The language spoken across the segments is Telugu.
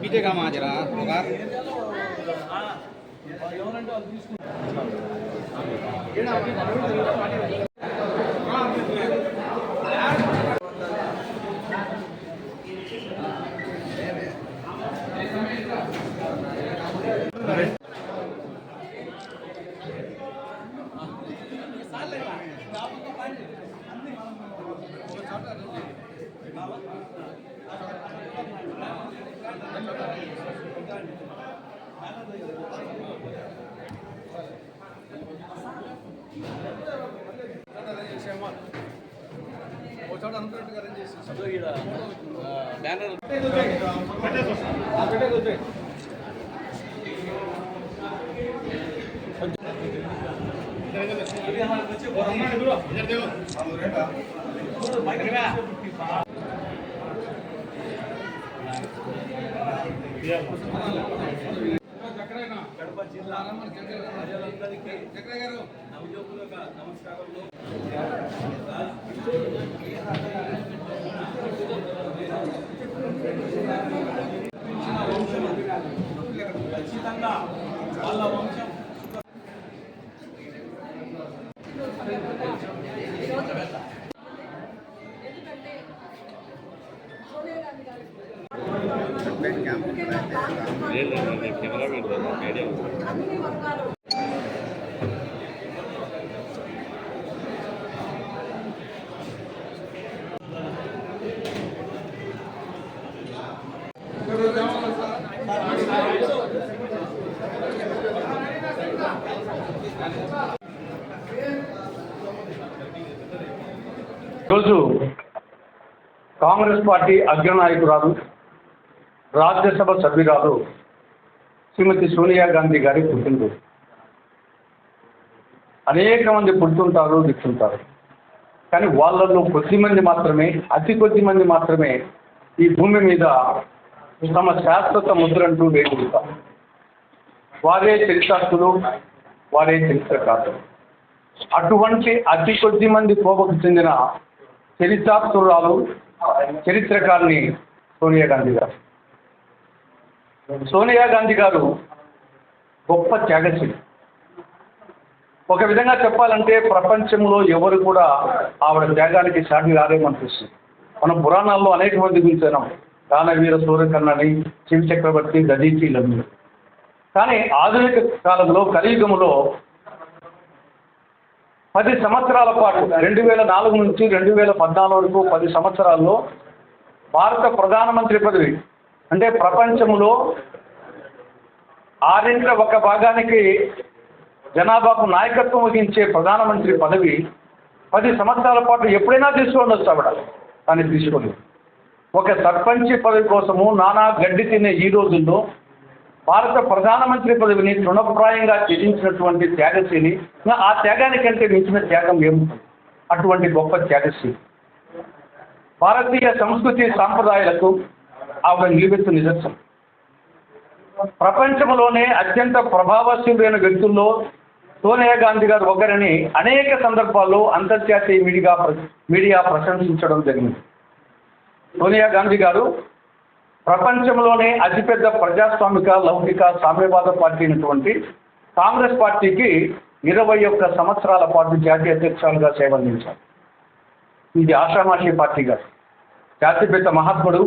బీటే కామాజరా ఒక ఎవరంటే వాళ్ళు తీసుకుంటారు బ్యానర్. ఎక్కడైనా కడప జిల్లా చక్రయ్య గారు. ఉద్యోగులకు ఖచ్చితంగా వాళ్ళ వంశం కెమెరా సోనియా ఐడియా గారు అన్ని వర్గాలు ఈరోజు కాంగ్రెస్ పార్టీ అగ్రనాయకురాలు రాజ్యసభ సభ్యురాలు శ్రీమతి సోనియా గాంధీ గారి పుట్టినరోజు. అనేక మంది పుడుతుంటారు దిక్కుంటారు కానీ వాళ్ళలో కొద్ది మంది మాత్రమే అతి కొద్ది మంది మాత్రమే ఈ భూమి మీద తమ శాశ్వత ముద్రంటూ వేగుతారు వారే చరితార్థులు వారే చరిత్రకారులు. అటువంటి అతి కొద్ది మంది కోపకు చెందిన చరిత్రాత్తురాలు చరిత్రకారిణి సోనియా గాంధీ గారు. సోనియా గాంధీ గారు గొప్ప త్యాగశీలి. ఒక విధంగా చెప్పాలంటే ప్రపంచంలో ఎవరు కూడా ఆవిడ త్యాగానికి సాటి రారేమనిపిస్తుంది మనం పురాణాల్లో అనేక మంది గురించినాం దానవీర సూర్యకర్ణని శివ చక్రవర్తి దదీచి లభ్యులు కానీ ఆధునిక కాలంలో కలియుగంలో పది సంవత్సరాల పాటు రెండు వేల నాలుగు నుంచి రెండు వేల పద్నాలుగు వరకు పది సంవత్సరాల్లో భారత ప్రధానమంత్రి పదవి అంటే ప్రపంచంలో ఆరింట్ల ఒక భాగానికి జనాభాకు నాయకత్వం వహించే ప్రధానమంత్రి పదవి పది సంవత్సరాల పాటు ఎప్పుడైనా తీసుకోండొచ్చు ఆవిడ కానీ తీసుకోలేదు. ఒక సర్పంచ్ పదవి కోసము నానా గడ్డి తినే ఈ రోజుల్లో భారత ప్రధానమంత్రి పదవిని తృణప్రాయంగా త్యజించినటువంటి త్యాగశీలి ఆ త్యాగానికంటే మించిన త్యాగం ఏమి అటువంటి గొప్ప త్యాగశీలి. భారతీయ సంస్కృతి సాంప్రదాయాలకు ఆవిడ నిలువెత్తు నిదర్శనం. ప్రపంచంలోనే అత్యంత ప్రభావశీలైన వ్యక్తుల్లో సోనియా గాంధీ గారు ఒకరని అనేక సందర్భాల్లో అంతర్జాతీయ మీడియా ప్ర- మీడియా ప్రశంసించడం జరిగింది. సోనియా గాంధీ గారు ప్రపంచంలోనే అతిపెద్ద ప్రజాస్వామిక లౌకిక సామ్యవాద పార్టీ అయినటువంటి కాంగ్రెస్ పార్టీకి ఇరవై ఒక్క సంవత్సరాల పాటు జాతీయ అధ్యక్షులుగా సేవలందించారు. ఇది ఆషామాషి పార్టీ గారు జాతిపిత మహాత్ముడు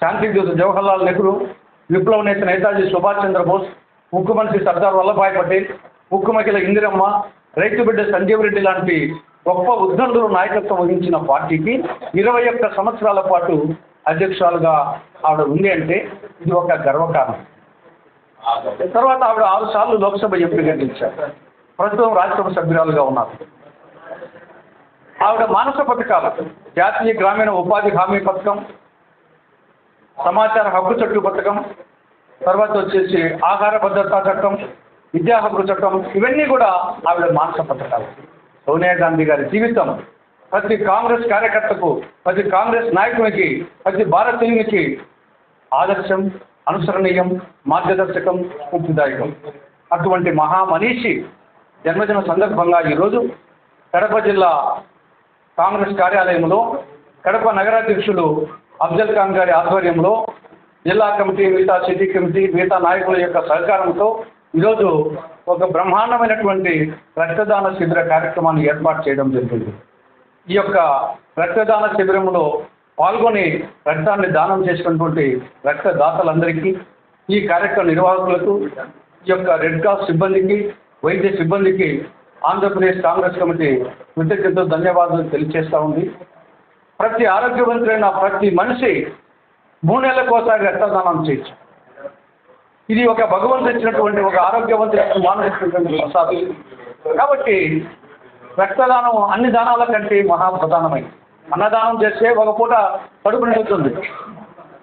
శాంతిదూత జవహర్లాల్ నెహ్రూ విప్లవ నేత నేతాజీ సుభాష్ చంద్రబోస్ ముఖ్యమంత్రి సర్దార్ వల్లభాయ్ పటేల్ ముఖ్యమహిళ ఇందిరమ్మ రైతు బిడ్డ సంజీవ్ రెడ్డి లాంటి గొప్ప ఉద్దండులు నాయకత్వం వహించిన పార్టీకి ఇరవై ఒక్క సంవత్సరాల పాటు అధ్యక్షురాలుగా ఆవిడ ఉంది అంటే ఇది ఒక గర్వకారణం. తర్వాత ఆవిడ ఆరు సార్లు లోక్సభ ఎంపీగా గెలిచారు. ప్రస్తుతం రాజ్యసభ సభ్యురాలుగా ఉన్నారు. ఆవిడ మానస పథకాలు జాతీయ గ్రామీణ ఉపాధి హామీ పథకం సమాచార హక్కు చట్టు పథకం తర్వాత వచ్చేసి ఆహార భద్రతా చట్టం విద్యా హక్కు చట్టం ఇవన్నీ కూడా ఆవిడ మానస పథకాలు. సోనియా గాంధీ గారి జీవితం ప్రతి కాంగ్రెస్ కార్యకర్తకు ప్రతి కాంగ్రెస్ నాయకునికి ప్రతి భారతీయునికి ఆదర్శం అనుసరణీయం మార్గదర్శకం స్ఫూర్తిదాయకం. అటువంటి మహామనీషి జన్మదిన సందర్భంగా ఈరోజు కడప జిల్లా కాంగ్రెస్ కార్యాలయంలో కడప నగరాధ్యక్షులు అఫ్జల్ ఖాన్ గారి ఆధ్వర్యంలో జిల్లా కమిటీ మిగతా సిటీ కమిటీ మిగతా నాయకుల యొక్క సహకారంతో ఈరోజు ఒక బ్రహ్మాండమైనటువంటి రక్తదాన శిబిర కార్యక్రమాన్ని ఏర్పాటు చేయడం జరిగింది. ఈ యొక్క రక్తదాన శిబిరంలో పాల్గొని రక్తాన్ని దానం చేసినటువంటి రక్తదాతలందరికీ ఈ కార్యక్రమ నిర్వాహకులకు ఈ యొక్క రెడ్ క్రాస్ సిబ్బందికి వైద్య సిబ్బందికి ఆంధ్రప్రదేశ్ కాంగ్రెస్ కమిటీ కృతజ్ఞతలు ధన్యవాదాలు తెలియజేస్తూ ఉంది. ప్రతి ఆరోగ్యవంతులైన ప్రతి మనిషి మూడు నెలలకోసారి రక్తదానం చేయొచ్చు. ఇది ఒక భగవంతుడు ఇచ్చినటువంటి ఒక ఆరోగ్యవంతుడైన మానసినటువంటి ప్రసాదం కాబట్టి రక్తదానం అన్ని దానాల కంటే మహాప్రధానమైంది. అన్నదానం చేస్తే ఒక పూట కడుపు నిండుతుంది.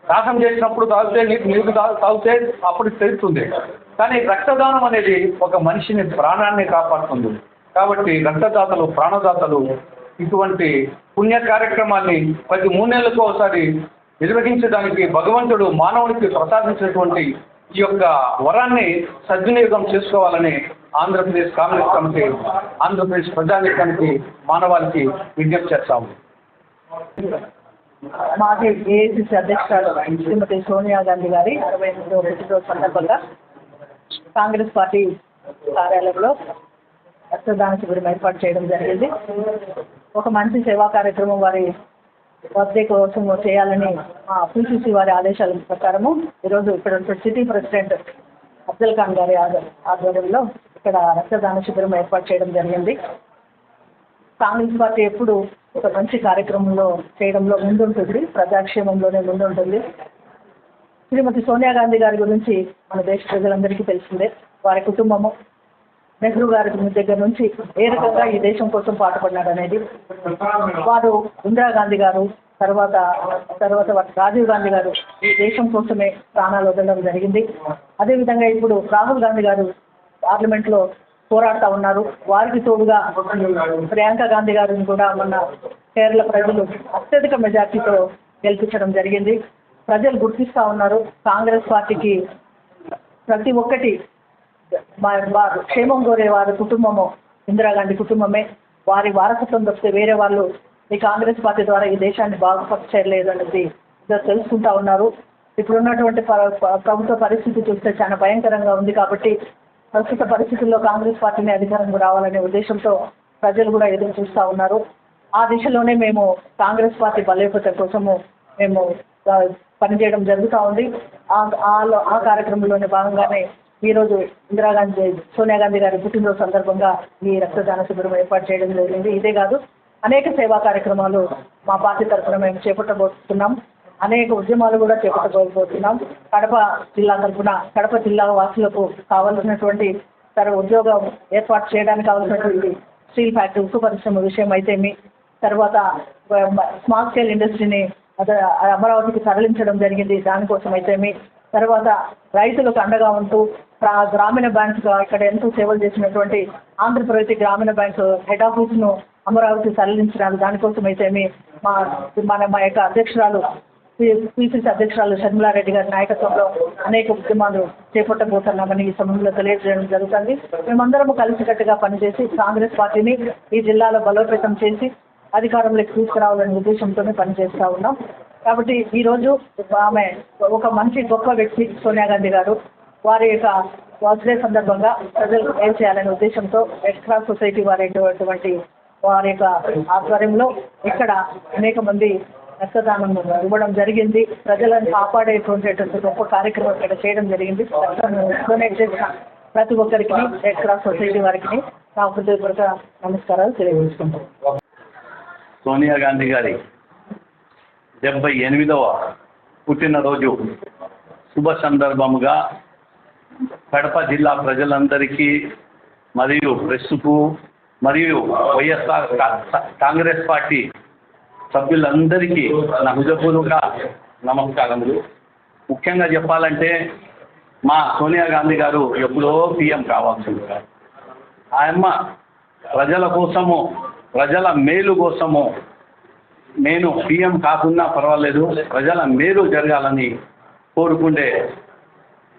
దానం చేసినప్పుడు తాగితే నీకు నీకు తాగితే అప్పుడు తెలుస్తుంది. కానీ రక్తదానం అనేది ఒక మనిషిని ప్రాణాన్ని కాపాడుతుంది. కాబట్టి రక్తదాతలు ప్రాణదాతలు ఇటువంటి పుణ్య కార్యక్రమాన్ని ప్రతి మూడు నెలలకు ఒకసారి నిర్వహించడానికి భగవంతుడు మానవునికి ప్రసాదించినటువంటి ఈ యొక్క వరాన్ని సద్వినియోగం చేసుకోవాలని ఆంధ్రప్రదేశ్ కాంగ్రెస్ కమిటీ ఆంధ్రప్రదేశ్ ప్రజానీకానికి మానవాళికి విజ్ఞప్తి చేస్తాము. మాజీ ఏఐసిసి అధ్యక్షురాలు శ్రీమతి సోనియా గాంధీ గారి అరవై ఎనిమిదవ పుట్టినరోజు సందర్భంగా కాంగ్రెస్ పార్టీ కార్యాలయంలో రక్తదాన శిబిరం ఏర్పాటు చేయడం జరిగింది. ఒక మంచి సేవా కార్యక్రమం వారి బర్త్డే కోసం చేయాలని మా పిసిసి వారి ఆదేశాల ప్రకారము ఈరోజు ఇక్కడ సిటీ ప్రెసిడెంట్ అబ్దుల్ ఖాన్ గారి ఆధ్వర్యంలో ఇక్కడ రక్తదాన శిబిరం ఏర్పాటు చేయడం జరిగింది. కాంగ్రెస్ పార్టీ ఎప్పుడు ఒక మంచి కార్యక్రమంలో చేయడంలో ముందుంటుంది ప్రజాక్షేమంలోనే ముందుంటుంది. శ్రీమతి సోనియా గాంధీ గారి గురించి మన దేశ ప్రజలందరికీ తెలిసిందే. వారి కుటుంబము నెహ్రూ గారి దగ్గర నుంచి ఏ రకంగా ఈ దేశం కోసం పాటుపడినాడు అనేది. వారు ఇందిరాగాంధీ గారు తర్వాత తర్వాత రాజీవ్ గాంధీ గారు ఈ దేశం కోసమే ప్రాణాలు వదలడం జరిగింది. అదేవిధంగా ఇప్పుడు రాహుల్ గాంధీ గారు పార్లమెంట్లో పోరాడుతూ ఉన్నారు. వారికి తోడుగా ప్రియాంక గాంధీ గారిని కూడా మొన్న కేరళ ప్రజలు అత్యధిక మెజార్టీతో గెలిపించడం జరిగింది. ప్రజలు గుర్తిస్తూ ఉన్నారు. కాంగ్రెస్ పార్టీకి ప్రతి ఒక్కటి మా- వారు క్షేమం కోరే వారి కుటుంబము ఇందిరాగాంధీ కుటుంబమే. వారి వారసత్వం తప్పితే వేరే వాళ్ళు ఈ కాంగ్రెస్ పార్టీ ద్వారా ఈ దేశాన్ని బాగుపరచలేదు అనేది తెలుసుకుంటా ఉన్నారు. ఇప్పుడున్నటువంటి ప్రభుత్వ పరిస్థితి చూస్తే చాలా భయంకరంగా ఉంది కాబట్టి ప్రస్తుత పరిస్థితుల్లో కాంగ్రెస్ పార్టీని అధికారంలో రావాలనే ఉద్దేశంతో ప్రజలు కూడా ఎదురు చూస్తూ ఉన్నారు. ఆ దిశలోనే మేము కాంగ్రెస్ పార్టీ బలోపేతం కోసము మేము పనిచేయడం జరుగుతూ ఉంది. ఆ- ఆ కార్యక్రమంలోనే భాగంగానే ఈరోజు ఇందిరాగాంధీ సోనియా గాంధీ గారి పుట్టినరోజు సందర్భంగా ఈ రక్తదాన శిబిరం ఏర్పాటు చేయడం జరిగింది. ఇదే కాదు అనేక సేవా కార్యక్రమాలు మా పార్టీ తరఫున మేము చేపట్టబోతున్నాం. అనేక ఉద్యమాలు కూడా చేపట్టబోతున్నాం. కడప జిల్లా తరఫున కడప జిల్లా వాసులకు కావలసినటువంటి తర ఉద్యోగం ఏర్పాటు చేయడానికి కావాల్సినటువంటి స్టీల్ ఫ్యాక్టరీ ఉక్కు పరిశ్రమ విషయం అయితేమి తర్వాత స్మాల్ స్కేల్ ఇండస్ట్రీని అమరావతికి తరలించడం జరిగింది. దానికోసం అయితేమి తర్వాత రైతులకు అండగా ఉంటూ గ్రామీణ బ్యాంక్ ఇక్కడ ఎంతో సేవలు చేసినటువంటి ఆంధ్రప్రదేశ్ గ్రామీణ బ్యాంక్ హెడ్ ఆఫీస్ను అమరావతి తరలించడానికి దానికోసం అయితేమి మా మన మా యొక్క అధ్యక్షురాలు పిసిసి అధ్యక్షురాలు షర్మిలారెడ్డి గారి నాయకత్వంలో అనేక ఉద్యమాలు చేపట్టబోతున్నామని ఈ సమయంలో తెలియజేయడం జరుగుతుంది. మేమందరము కలిసికట్టుగా పనిచేసి కాంగ్రెస్ పార్టీని ఈ జిల్లాలో బలోపేతం చేసి అధికారంలోకి తీసుకురావాలనే ఉద్దేశంతోనే పనిచేస్తూ ఉన్నాం. కాబట్టి ఈరోజు ఆమె ఒక మంచి గొప్ప వ్యక్తి సోనియా గాంధీ గారు. వారి యొక్క బర్త్డే సందర్భంగా ప్రజలు ఏం చేయాలనే ఉద్దేశంతో రెడ్ క్రాస్ సొసైటీ వారి అటువంటి వారి యొక్క ఆధ్వర్యంలో ఇక్కడ అనేక మంది రక్తదానం ఇవ్వడం జరిగింది. ప్రజలను కాపాడేటువంటి గొప్ప కార్యక్రమం ఇక్కడ చేయడం జరిగింది. డొనేట్ చేసిన ప్రతి ఒక్కరికి రెడ్ క్రాస్ సొసైటీ వారికి నా హృదయపూర్వక నమస్కారాలు తెలియజేసుకుంటాం సోనియా గాంధీ గారి డెబ్బై ఎనిమిదవ పుట్టినరోజు శుభ సందర్భముగా కడప జిల్లా ప్రజలందరికీ మరియు ప్రెస్కు మరియు వైఎస్ఆర్ కాంగ్రెస్ పార్టీ సభ్యులందరికీ నా హృదయపూర్వక నమస్కారములు. ముఖ్యంగా చెప్పాలంటే మా సోనియా గాంధీ గారు ఎప్పుడో సీఎం కావాల్సింది ఆయమ్మ ప్రజల కోసము ప్రజల మేలు కోసము నేను సీఎం కాకున్నా పర్వాలేదు ప్రజల మేలు జరగాలని కోరుకుండే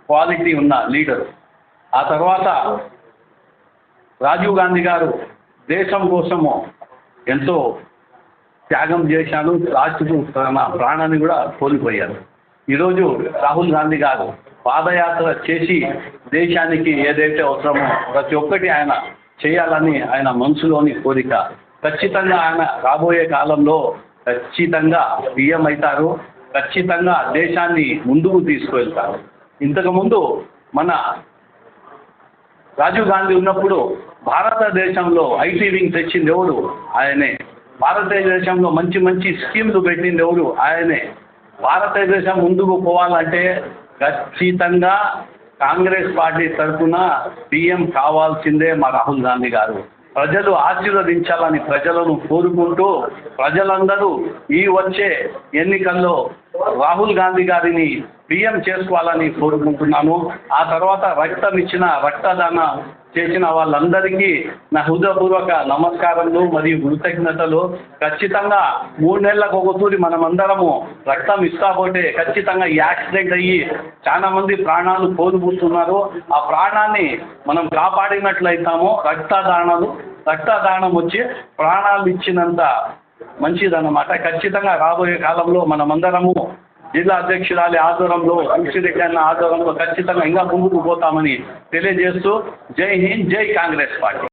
క్వాలిటీ ఉన్న లీడర్. ఆ తర్వాత రాజీవ్ గాంధీ గారు దేశం కోసము ఎంతో త్యాగం చేశాను లాస్ట్కు తన ప్రాణాన్ని కూడా కోల్పోయారు ఈరోజు రాహుల్ గాంధీ గారు పాదయాత్ర చేసి దేశానికి ఏదైతే అవసరమో ప్రతి ఒక్కటి ఆయన చేయాలని ఆయన మనసులోని కోరిక. ఖచ్చితంగా ఆయన రాబోయే కాలంలో ఖచ్చితంగా సీఎం అవుతారు ఖచ్చితంగా దేశాన్ని ముందుకు తీసుకువెళ్తారు. ఇంతకుముందు మన రాజీవ్ గాంధీ ఉన్నప్పుడు భారతదేశంలో ఐటీ వింగ్ తెచ్చింది ఎవరు? ఆయనే. భారతదేశంలో మంచి మంచి స్కీమ్లు పెట్టింది ఎవరు? ఆయనే. భారతదేశం ముందుకు పోవాలంటే ఖచ్చితంగా కాంగ్రెస్ పార్టీ తరఫున పీఎం కావాల్సిందే మా రాహుల్ గాంధీ గారు. ప్రజలు ఆశీర్వదించాలని ప్రజలను కోరుకుంటూ ప్రజలందరూ ఈ వచ్చే ఎన్నికల్లో రాహుల్ గాంధీ గారిని పీఎం చేసుకోవాలని కోరుకుంటున్నాను ఆ తర్వాత రక్తం ఇచ్చిన రక్తదాన చేసిన వాళ్ళందరికీ నా హృదయపూర్వక నమస్కారములు మరియు కృతజ్ఞతలు. ఖచ్చితంగా మూడు నెలలకు ఒకసారి మనమందరము రక్తం ఇస్తాబోతే ఖచ్చితంగా ఈ యాక్సిడెంట్ అయ్యి చాలా మంది ప్రాణాలు కోల్పోతున్నారు. ఆ ప్రాణాన్ని మనం కాపాడినట్లయితామో. రక్తదానాలు రక్తదానం వచ్చి ప్రాణాలు ఇచ్చినంత మంచిదన్నమాట. ఖచ్చితంగా రాబోయే కాలంలో మనమందరము జిల్లా అధ్యక్షురాలి ఆధ్వర్యంలో రెడ్డి అన్న ఆధ్వర్యంలో ఖచ్చితంగా ఇంకా ముందుకు పోతామని తెలియజేస్తూ జై హింద్ జై కాంగ్రెస్ పార్టీ.